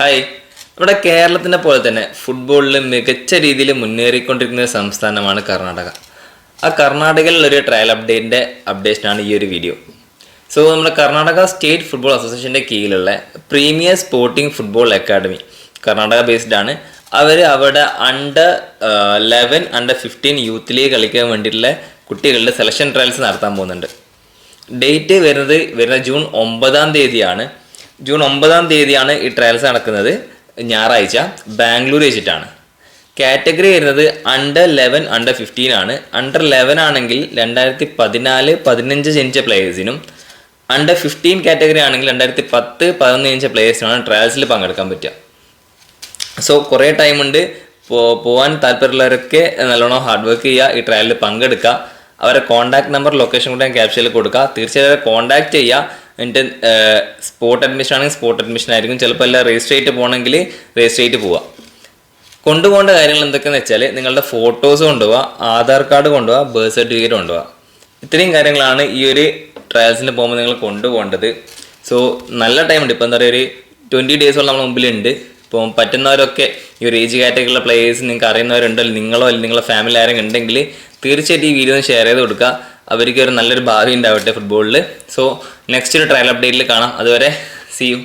Hi. നമ്മുടെ കേരളത്തിനെ പോലെ തന്നെ ഫുട്ബോളിൽ മികച്ച രീതിയിൽ മുന്നേറിക്കൊണ്ടിരിക്കുന്ന സംസ്ഥാനമാണ് കർണാടക. ആ കർണാടകയിലുള്ള ഒരു ട്രയൽ അപ്ഡേറ്റിന്റെ അപ്ഡേഷനാണ് ഈ ഒരു വീഡിയോ സോ നമ്മുടെ കർണാടക സ്റ്റേറ്റ് ഫുട്ബോൾ അസോസിയേഷന്റെ കീഴിലുള്ള premier sporting football academy Karnataka based ആണ്. അവർ അവരുടെ അണ്ടർ ലെവൻ അണ്ടർ ഫിഫ്റ്റീൻ യൂത്തിലേക്ക് കളിക്കാൻ വേണ്ടിയിട്ടുള്ള കുട്ടികളുടെ സെലക്ഷൻ ട്രയൽസ് നടത്താൻ പോകുന്നുണ്ട്. ഡേറ്റ് വരുന്നത് വരുന്ന ജൂൺ ഒമ്പതാം തീയതിയാണ്. ജൂൺ ഒമ്പതാം തീയതിയാണ് ഈ ട്രയൽസ് നടക്കുന്നത്. ഞായറാഴ്ച ബാംഗ്ലൂർ വെച്ചിട്ടാണ്. കാറ്റഗറി വരുന്നത് അണ്ടർ ലെവൻ അണ്ടർ ഫിഫ്റ്റീൻ ആണ്. അണ്ടർ ലെവൻ ആണെങ്കിൽ രണ്ടായിരത്തി പതിനാല് പതിനഞ്ച് ജനിച്ച പ്ലേയേഴ്സിനും അണ്ടർ ഫിഫ്റ്റീൻ കാറ്റഗറി ആണെങ്കിൽ രണ്ടായിരത്തി പത്ത് പതിനൊന്ന് ജനിച്ച പ്ലേയേഴ്സിനാണ് ട്രയൽസിൽ പങ്കെടുക്കാൻ പറ്റുക. സോ കുറേ ടൈമുണ്ട് പോവാൻ താല്പര്യമുള്ളവരൊക്കെ നല്ലോണം ഹാർഡ് വർക്ക് ചെയ്യുക ഈ ട്രയലിൽ പങ്കെടുക്കുക. അവരെ കോൺടാക്ട് നമ്പർ ലൊക്കേഷൻ കൂടെ ഞാൻ ക്യാപ്ഷനിൽ കൊടുക്കുക. തീർച്ചയായും കോൺടാക്ട് ചെയ്യുക. എന്നിട്ട് സ്പോട്ട് അഡ്മിഷൻ ആണെങ്കിൽ സ്പോട്ട് അഡ്മിഷൻ ആയിരിക്കും. ചിലപ്പോൾ എല്ലാം രജിസ്റ്റർ ആയിട്ട് പോകണമെങ്കിൽ ആയിട്ട് പോവുക കൊണ്ടുപോകേണ്ട കാര്യങ്ങൾ എന്തൊക്കെയെന്ന് വെച്ചാൽ നിങ്ങളുടെ ഫോട്ടോസ് കൊണ്ടുപോവുക ആധാർ കാർഡ് കൊണ്ടുപോവുക ബർത്ത് സർട്ടിഫിക്കറ്റ് കൊണ്ടുപോവുക ഇത്രയും കാര്യങ്ങളാണ് ഈ ഒരു ട്രയൽസിന് പോകുമ്പോൾ നിങ്ങൾ കൊണ്ടുപോകേണ്ടത്. സോ നല്ല ടൈം ഉണ്ട്. ഇപ്പോൾ എന്താ പറയുക ഒരു ട്വന്റി ഡേയ്സോളം നമ്മുടെ മുമ്പിലുണ്ട്. ഇപ്പോൾ പറ്റുന്നവരൊക്കെ ഈ ഒരു ഏജ് കാറ്റഗറിയിലുള്ള പ്ലേയേഴ്സ് നിങ്ങൾക്ക് അറിയുന്നവരുണ്ടോ നിങ്ങളോ അല്ലെങ്കിൽ നിങ്ങളുടെ ഫാമിലി ആരെങ്കിലും ഉണ്ടെങ്കിൽ തീർച്ചയായിട്ടും ഈ വീഡിയോ ഒന്ന് ഷെയർ ചെയ്ത് കൊടുക്കുക. അവർക്ക് ഒരു നല്ലൊരു ഭാവി ഉണ്ടാവട്ടെ ഫുട്ബോളിൽ സോ നെക്സ്റ്റ് ഒരു ട്രയൽ അപ്ഡേറ്റിൽ കാണാം. അതുവരെ സി യു